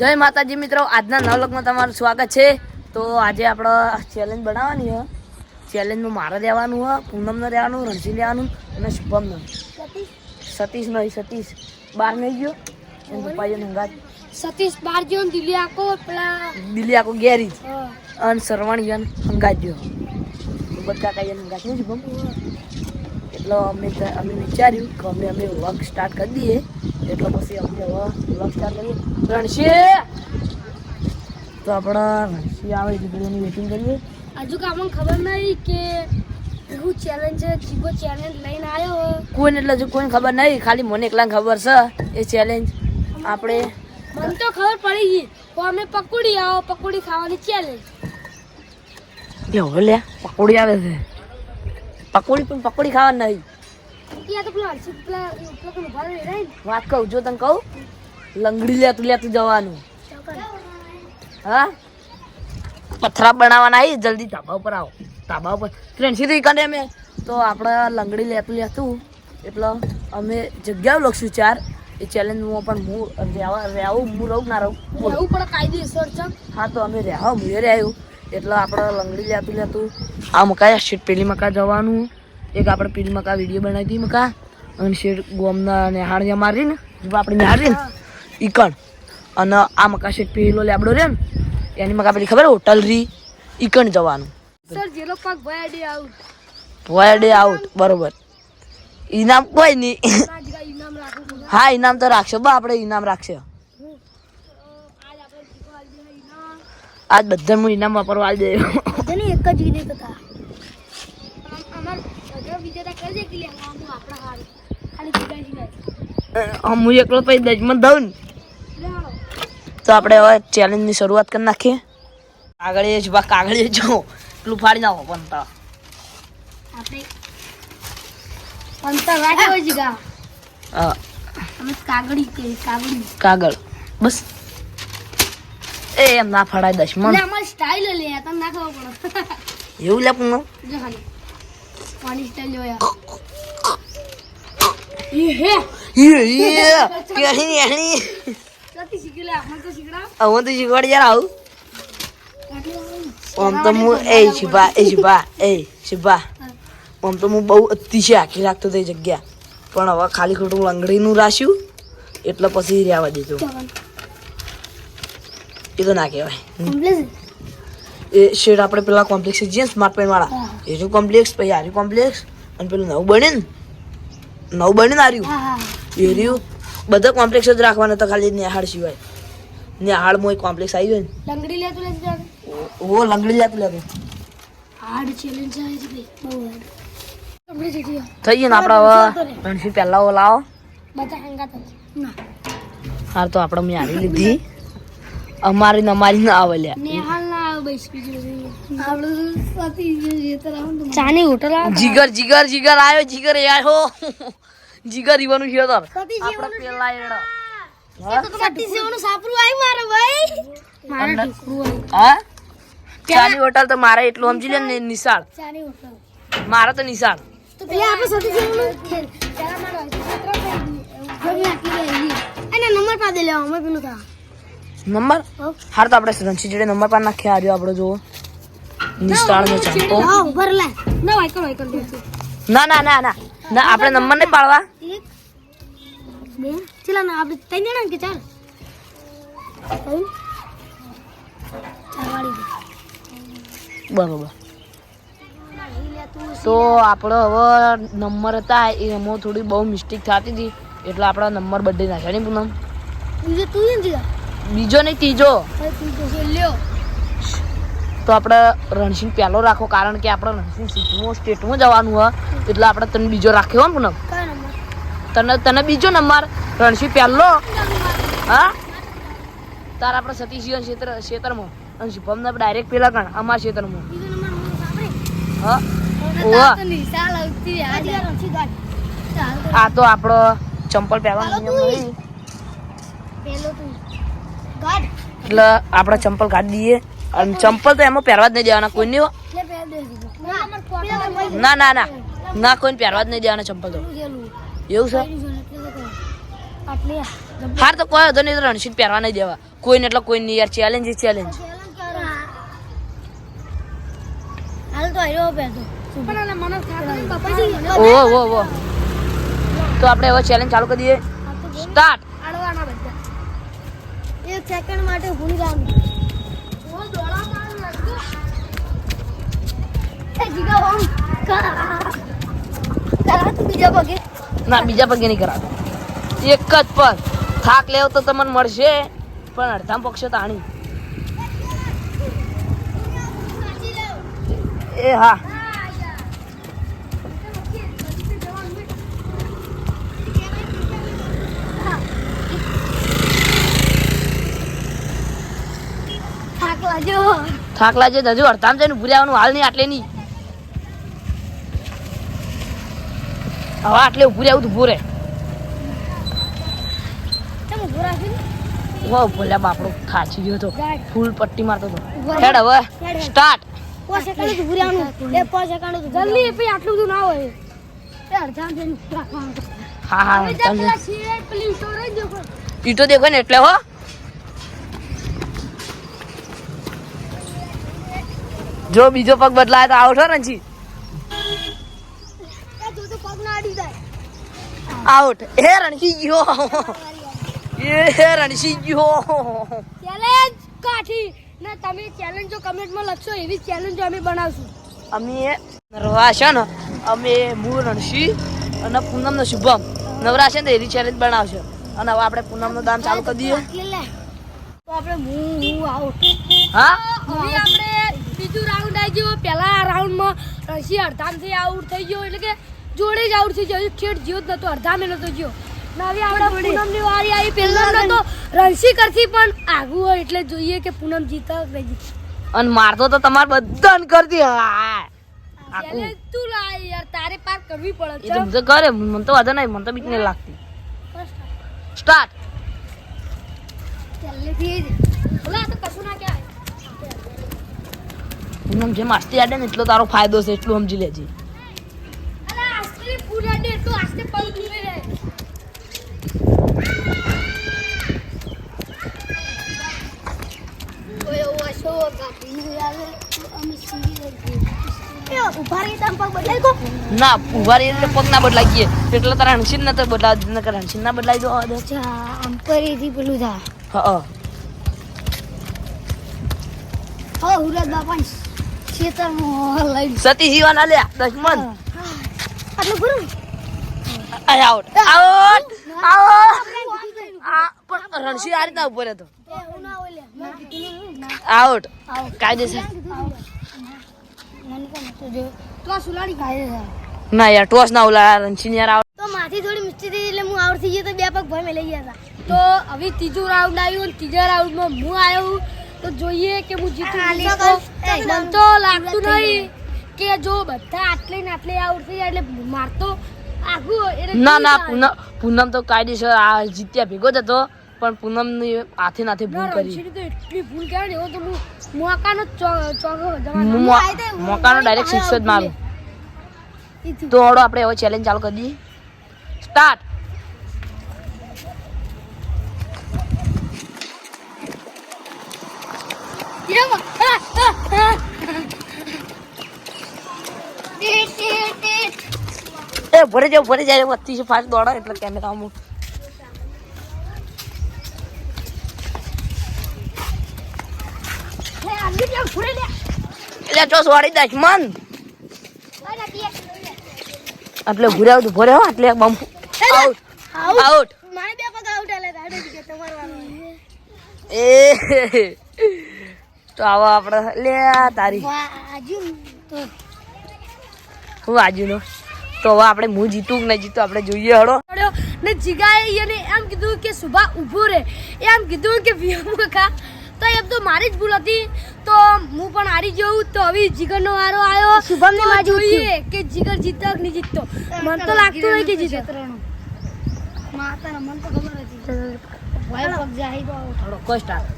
જય માતાજી મિત્રો આજના નવલકમાં તમારું સ્વાગત છે. તો આજે આપણે ચેલેન્જ બનાવવાની છે. ચેલેન્જમાં મારે રહેવાનું હોય પૂનમને રહેવાનું રણજી લેવાનું અને શુભમને. સતીશ નહીં સતીશ. બાર નહીં ગયો. એમ પપ્પાજી હંગાત સતીશ બાર ગયો ને આખો પેલા આખો ગેરી અને સરવાણી ગયો હંગાત ગયો. બધા કાંઈ હંગાત નહીં શુભમ? એટલે અમે અમે વિચાર્યું કે અમે અમે વર્ક સ્ટાર્ટ કરી દઈએ. એટલે પછી અમે હવે વર્ક સ્ટાર્ટ કરીએ. રણશી! તો આપણે રણશી આવે દીકરીઓની વેટિંગ કરીએ. હજુ કે ખબર નહીં કે એવું ચેલેન્જ જીગો ચેલેન્જ લઈને આવ્યો કોઈને એટલે હજુ કોઈને ખબર નહીં ખાલી મને એકલા ખબર છે એ ચેલેન્જ આપણે મને તો ખબર પડી ગઈ તો અમે પકોડી આવો પકોડી ખાવાની ચેલેન્જ એ લે પકોડી આવે છે. પકોડી પણ પકોડી ખાવા નહીં. વાત કહું જો તને કહું લંગડી લેતું લેતું જવાનું. હા? પથરા બનાવવાના આવી જલ્દી ધાબા ઉપર આવો. ધાબા ઉપર. ટ્રેન સીધી કને અમે. તો આપણે લંગડી લેતું લેતું એટલે અમે જગ્યાઓ લખશું ચાર. એ ચેલેન્જમાં પણ હું રહેવા રહેવું હું રહું ના રહું? પણ કાયદેસર છે હા તો અમે રહેવા હું રહ્યું એટલે આપણે લંગડી લેતું લેતું આ મકા શેઠ પેલી મકા જવાનું. એક આપણે પેલી મકા વીડિયો બનાવી હતી મકા. અને શેઠ ગોમના નેહાળિયા મારીને જો આપણે નેહાળી ને ઈકણ. અને આ મકા શેઠ પેલો લેબડો રે ને એની મકા પેલી ખબર હોટલ રી ઈકણ જવાનું. સર જેલો પાક ભયા ડે આઉટ વય ડે આઉટ બરોબર. ઇનામ કોઈ નહીં હા ઇનામ તો રાખશે. બા આપણે ઇનામ રાખશે આજ આપણે જીગો આલી દે ઇનામ આજ બધા હું ઇનામ વાપરવા આવી દે. બધાને એક જ હતા લે હું એકલો પછી દજમાં દઉં તો આપણે હવે ચેલેન્જની શરૂઆત કરી નાખીએ. કાગળે જ બા કાગળ જો પેલું ફાડી નાખો પણ તો આપણે અંતર રાખ્યો હા, કાગળ. બસ. એ એમ ના ફાડાય દશમન અમારી સ્ટાઈલ લે તને ના ખબર પડે. એવું લે પણ. જો ખાલી. પાણી સ્ટાઈલ જો યાર હે. યે, યે, કેહણી, એહણી. જતી શીખી લે આપણે તો શીખડા હવે તો શીખવાડ યાર આવું. ઓમ તો હું એ શિભા એ શિભા એ શિભા. ઓમ તો હું બહુ અતિશય આખી રાખતો તે જગ્યા. પણ હવે ખાલી ખોટું લંગડીનું રાખ્યું એટલે પછી રહેવા દીધું. એ તો ના કહેવાય. એ શેડ આપણે પેલા કોમ્પ્લેક્સ છે સ્માર્ટ પેન વાળા. એનું કોમ્પ્લેક્સ પછી આર્યું કોમ્પ્લેક્સ અને પેલું નવું બને ને? નવું બને ને આર્યું એ રહ્યું. બધા કોમ્પ્લેક્સ જ રાખવાના તો ખાલી નેહાળ સિવાય. નેહાળમાં એક કોમ્પ્લેક્સ આવી ગયો ને? લંગડી લેતું લેતું ઓ લંગડી લેતું લેતું. હાર્ડ ચેલેન્જ છે ભાઈ. બહુ હાર્ડ થઈ ગયો આપણે હવે? રણસી પહેલા લાવો. બધા હંગાત ના. હાર તો આપણે મેં હારી લીધી. અમારી ને અમારી ના આવે લ્યા નેહાલ ના આવે બસ બીજું આપણે સાથી જે તરફ ચાની હોટલ જીગર જીગર જીગર આવ્યો જીગર એ આવ્યો. જીગર ઈવાનું છે તો આપણે પેલા એડા. સતી સેવાનું સાપરું આવી મારે ભાઈ. મારે ઢોકળું હા? ચાની હોટલ તો મારે એટલું સમજી લે ને નિશાળ. ચાની હોટલ. મારે તો નિશાળ. તો પેલા આપણે સતી સેવાનું ખેલ મારો સત્ર થઈ અને નંબર પા દે લેવા અમે પેલું થા. નંબર? હાર તો આપણે રણસી જોડે નંબર પર નાખ્યા. આર્યો આપણો જો નિશાળ નો ચંપો. ઉભર લે ના ના ના ના ના. ના આપણે નંબર નહીં પાડવા. એક બે ચલા ના આપણે ત્રણ જણા કે ચાર. બરોબર. તો આપણો હવે નંબર હતા એમાં થોડી બહુ મિસ્ટેક થતી હતી. એટલે આપણા નંબર બદલી નાખ્યા નહીં પૂનમ? બીજો તું બીજો નહીં ત્રીજો? તો આપણે રણસિંહ પહેલો રાખો કારણ કે આપણે રણસિંહ સિટીમાં સ્ટેટમાં જવાનું હોય એટલે આપણે તને બીજો રાખ્યો ને પૂનમ તને તને બીજો નંબર? રણસિંહ પહેલો? હા? તાર આપણે સતીશિવન ક્ષેત્ર ક્ષેત્રમાં. અને શુભમને ડાયરેક્ટ પેલા કણ અમારા ક્ષેત્રમાં. હા? આ તો. આપણો ચંપલ પહેરવાનો નિયમ તું. નહીં. એટલે આપણે ચંપલ કાઢી દઈએ. અને ચંપલ તો એમાં પહેરવા જ નહીં દેવાના કોઈ નહીં ના ના ના ના કોઈને પહેરવા જ નહીં દેવાના ચંપલ તો. એવું છે આટલે હાર તો કોઈ હતો નહીં તો રણશીટ પહેરવા નહીં દેવા. કોઈને એટલે કોઈ નહીં યાર ચેલેન્જ ચેલેન્જ ઓ ઓ ઓ તો આપણે હવે ચેલેન્જ ચાલુ કરી દઈએ. સ્ટાર્ટ એક સેકન્ડ માટે ભૂલી તું બીજા પગે ના બીજા પગે નહીં કરાતો એક જ પગ થાક લેવો તો તમને મળશે પણ અડધા પક્ષે તો આણી એ હા થાક લાગે હજુ અડધામ જઈને ભૂલી આવવાનું હાલ નહીં આટલે નહીં. હવે આટલે ઉભું રહેવું તું ભૂરે વાહ ભોલ્યા બાપડો ખાચી ગયો તો. ફૂલ પટ્ટી મારતો તો. હેડ હવે. સ્ટાર્ટ પાંચ સેકન્ડ ઉભું રહેવાનું. બે પાંચ સેકન્ડ જલ્દી પછી આટલું બધું ના હોય. એ અડધા જણ હા હા હવે અડધામ. છે ઈટો દેખો ને એટલે હો. જો બીજો પગ બદલાય તો આઉટ હો રણજી? આઉટ એ રણજી ગયો. એ રણજી ગયો. ચેલેન્જ કાઠી. ને તમે ચેલેન્જ જો કમેન્ટમાં લખશો એવી ચેલેન્જ અમે બનાવશું. અમે નરવા છે ને અમે મૂળ રણશી અને પૂનમનો શુભમ. નવરા છે ને એની ચેલેન્જ બનાવશે. અને હવે આપણે પૂનમનો દાન ચાલુ કરી દઈએ. તો આપણે હું હું આઉટ હા? આપણે બીજું રાઉન્ડ આવી ગયો. પહેલા રાઉન્ડમાં રશી અડધામથી આઉટ થઈ ગયો. એટલે કે જોડે જ આઉટ થઈ ગયો. ખેડ જ્યો જ નતો. અડધામે નતો તો ગયો નવી હવે આપણે પૂનમની વારી આવી. પહેલા નતો રણસી કરતી પણ આગું હોય. એટલે જોઈએ કે પૂનમ જીતા કે જીતે અને મારતો તો તમાર બધાને કરતી હા આખું. તું લાય યાર. તારે પાર કરવી પડે એ તો કરે. મને તો વાંધો નહીં. મને તો બીક નહીં લાગતી. સ્ટાર્ટ પહેલેથી જ. ઓલા તો કશું ના કહેવાય. પૂનમ જે માસ્તી આડે ને એટલો તારો ફાયદો છે એટલું સમજી લેજે. ના ઊભા રહી પગ ના બદલાઈ ગયે એટલે તારા હણસીન ના તો બદલાવ કરે હણસીન ના બદલાઈ દો. આમ કરીથી પેલું થા હા હા. હુરત બાપા ખેતરમાં લઈ સતી જીવા ના લ્યા દશમન આટલું પૂરું અરે આઉટ આઉટ આઉટ પણ રણસી આ રીતના કીધું ને આઉટ કાયદેસર. ના યાર ટોસ ના ઓલા રણસી યાર આઉટ તો માથી થોડી મિસ્ટેક થઈ એટલે હું આઉટ થઈ ગયો તો બે પગ ભાઈ મેં લઈ ગયા હતા. તો હવે ત્રીજું રાઉન્ડ આવ્યું ત્રીજા રાઉન્ડમાં હું આવ્યો તો જોઈએ કે હું જીતું નહીં મને તો લાગતું નહીં કે જો બધા આટલે ને આટલે આઉટ થઈ જાય એટલે મારતો ના ના પૂનમ પૂનમ તો કાયદેસર આ જીત્યા ભેગો જ હતો પણ પૂનમની હાથે નાથે ભૂલ કરી. એટલી ભૂલ કહેવાય એવો તો હું મોકાનો. મોકાનો ડાયરેક્ટ સિક્સ જ મારું. તો આપણે હવે ચેલેન્જ ચાલુ કરી દઈએ. સ્ટાર્ટ હીરામાં. હા, હા, હા. ટીટ, ટીટ, ટીટ. એ ભરે જાવ ભરે જાય વત્તી છે ફાસ્ટ દોડો એટલે કેમેરામાં. એટલે ચોસ વાળી દઈશ મન. એટલે ઘુરે આવતું ભરે હો એટલે બમ આઉટ આઉટ. આઉટ મારે બે પગ આઉટ આલે ગાડી કે તમારવાનો એ તો આવો આપણે. લે આ તારી. વાહ, આજુ તો હું આજુનો તો હવે આપણે હું જીતું કે નહીં જીતું આપણે જોઈએ હળો. ને જીગાએ એને એમ કીધું કે સુભા ઊભો રહે. એમ કીધું કે વિયમો ખા તો એમ તો મારી જ ભૂલ હતી. તો હું પણ હારી જઉં તો હવે જીગરનો વારો આવ્યો. શુભમ ને જોઈએ કે જીગર જીતતો કે નહીં જીતતો. મને તો લાગતું હોય કે જીતે. માતા મને તો ખબર હતી. ભાઈ પગ જાય તો હળો કોઈ સ્ટાર્ટ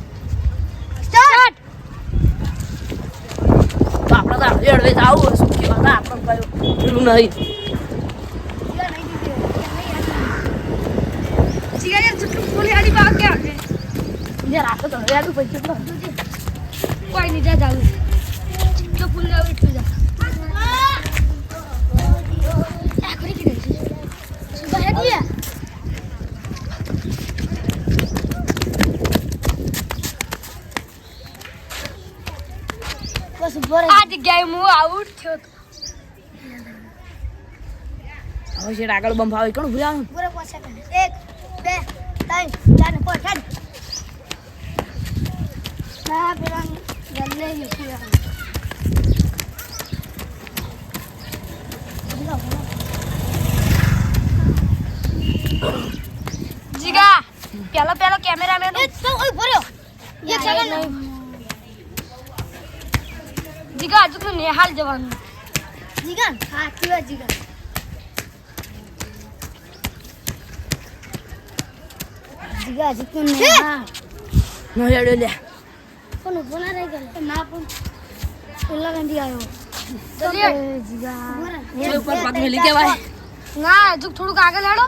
સ્ટાર્ટ તો આપણે તો એડવેજ આવું શું કહેવાનું આપણે કયું પેલું નહીં આ તો કોઈ નહીં જા જાવું તો ફૂલ લાવ એટલું જા આ કરી કે ગઈ સુબહ હેડી આ જગ્યાએ હું આઉટ થયો તો. હવે શેઠ આગળ બંધ આવે કોણ ભૂલ્યા બોરે પાછા એક બે ત્રણ ચાર પાંચ ના પેલા ગલ્લે યુસી જીગા પેલો પેલો કેમેરામેન એ તો ઓય ભર્યો એ સેકન્ડ જીગા હજુ તો નેહાલ જવાનું. જીગન હા કેવા જીગન? જીગા જીતું તો નેહાલ નો હેડ્યો લે. પણ ઊભો ના રહી ગયો ના પણ. પેલા ગાંધી આવ્યો જીગા. જો ઉપર પગ મેલી કેવાય. ના જો થોડુંક આગળ હેડો.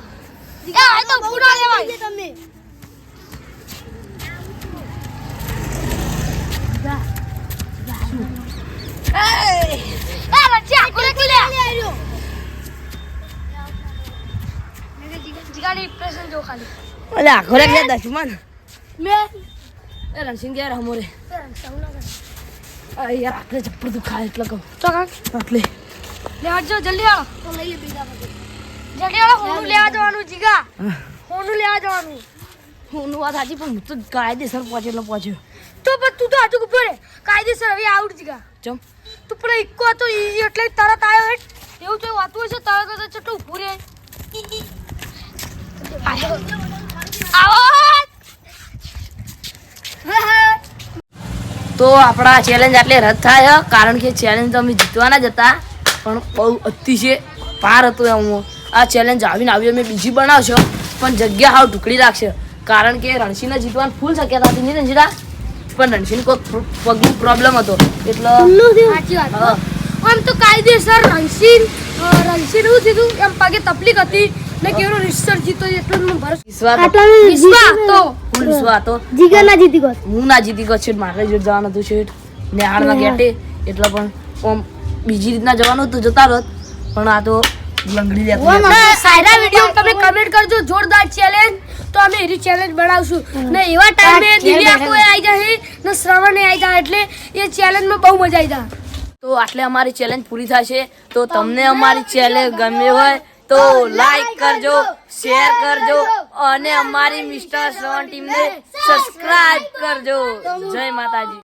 જીગા આ તો પૂરા લેવાય તમે. જો આખો રે ગયા દશમન મે એ રણસિંહ ગયા હમોરે યાર આટલે ચપ્પર દુખાય એટલે કહું. તો કાક આટલે. લે આવજો જલ્દી આવો તો લઈએ બીજા જલ્દી આવો હોનું લેવા જવાનું જીગા હોનું લેવા જવાનું હું વાત સાચી પણ હું તો કાયદેસર પહોંચે એટલે પહોંચ્યો. તો પણ તું તો ઉપર રે. કાયદેસર હવે આઉટ જીગા ચમ. તું પેલા ઇક્કો હતો ઈ એટલે તરત આવ્યો હેટ એવું તો વાતું હશે તરત જ ચટલું ઊભું રે તો આપણા ચેલેન્જ આટલે રદ થાય કારણ કે ચેલેન્જ તો અમે જીતવાના જ હતા પણ બહુ અતિશય પાર હતો એમ આ ચેલેન્જ આવીને આવી અમે બીજી બનાવશો પણ જગ્યા હાવ ટુકડી રાખશે. કારણ કે રણસીને જીતવાની ફૂલ શક્યતા હતી નહીં રણજીતા પણ રણસીને કોઈ પગ પગનો પ્રોબ્લેમ હતો. એટલે સાચી વાત. આમ તો કાયદેસર સર અ, રણસીન હું થયું એમ પગે તકલીફ હતી. ને કેવડો રિસર્ચ જીતો એટલું જ મને ભરોસો. વિશ્વાસ હતો. વિશ્વા તો ફૂલ વિશ્વા તો જીગા ના જીતી ગયો. હું ના જીતી ગયો. છે મારે જોડે જવાનું હતું છે નેહાળમાં ગેટે. એટલે પણ ઓમ બીજી રીતના જવાનું હતું જતા રહો. પણ આ તો લંગડી લેતો સાયરા વિડિયો તમે કમેન્ટ કરજો જોરદાર ચેલેન્જ તો અમે એની ચેલેન્જ બનાવશું. ને એવા ટાઈમે દિવ્યા કોઈ આવી જાય ને શ્રવણ આવી જાય એટલે એ ચેલેન્જમાં બહુ મજા આવી જાય તો આટલે અમારી ચેલેન્જ પૂરી થશે. તો તમને અમારી ચેલેન્જ ગમે હોય તો લાઈક કરજો શેર કરજો અને અમારી મિસ્ટર શ્રવણ ટીમને સબસ્ક્રાઇબ કરજો. જય માતાજી.